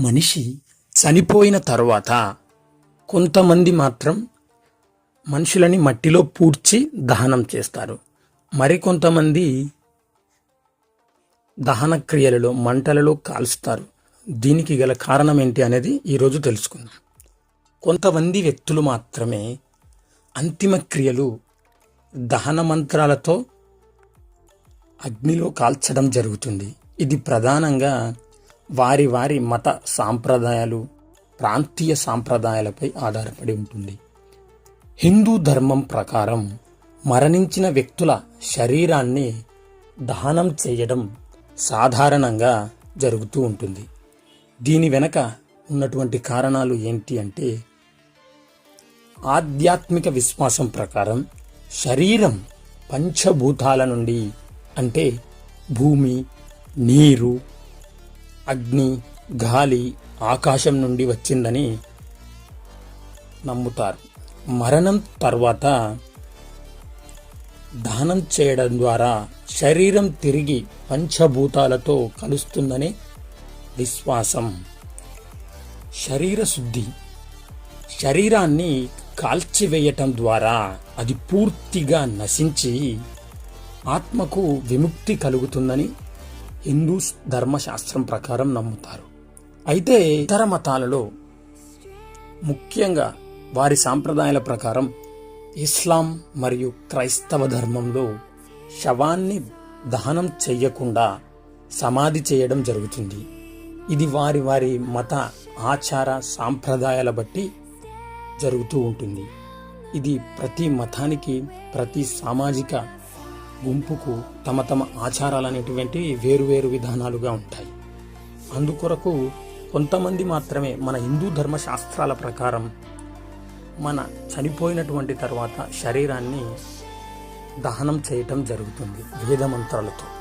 మనిషి చనిపోయిన తరువాత కొంతమంది మాత్రం మనుషులని మట్టిలో పూడ్చి దహనం చేస్తారు. మరికొంతమంది దహన క్రియలలో మంటలలో కాల్స్తారు. దీనికి గల కారణం ఏంటి అనేది ఈరోజు తెలుసుకుందాం. కొంతమంది వ్యక్తులు మాత్రమే అంతిమ క్రియలు దహన మంత్రాలతో అగ్నిలో కాల్చడం జరుగుతుంది. ఇది ప్రధానంగా వారి వారి మత సాంప్రదాయాలు ప్రాంతీయ సాంప్రదాయాలపై ఆధారపడి ఉంటుంది. హిందూ ధర్మం ప్రకారం మరణించిన వ్యక్తుల శరీరాన్ని దహనం చేయడం సాధారణంగా జరుగుతూ ఉంటుంది. దీని వెనక ఉన్నటువంటి కారణాలు ఏంటి అంటే ఆధ్యాత్మిక విశ్వాసం ప్రకారం శరీరం పంచభూతాల నుండి అంటే భూమి నీరు అగ్ని గాలి ఆకాశం నుండి వచ్చిందని నమ్ముతారు. మరణం తర్వాత దానం చేయడం ద్వారా శరీరం తిరిగి పంచభూతాలతో కలుస్తుందని విశ్వాసం. శరీర శుద్ధి శరీరాన్ని కాల్చివేయటం ద్వారా అది పూర్తిగా నశించి ఆత్మకు విముక్తి కలుగుతుందని హిందూ ధర్మశాస్త్రం ప్రకారం నమ్ముతారు. అయితే ఇతర మతాలలో ముఖ్యంగా వారి సాంప్రదాయాల ప్రకారం ఇస్లాం మరియు క్రైస్తవ ధర్మంలో శవాన్ని దహనం చెయ్యకుండా సమాధి చేయడం జరుగుతుంది. ఇది వారి వారి మత ఆచార సాంప్రదాయాల బట్టి జరుగుతూ ఉంటుంది. ఇది ప్రతి మతానికి ప్రతి సామాజిక గుంపుకు తమ తమ ఆచారాలు అనేటువంటివి వేరువేరు విధానాలుగా ఉంటాయి. అందుకొరకు కొంతమంది మాత్రమే మన హిందూ ధర్మశాస్త్రాల ప్రకారం మన చనిపోయినటువంటి తర్వాత శరీరాన్ని దహనం చేయటం జరుగుతుంది వేద మంత్రాలతో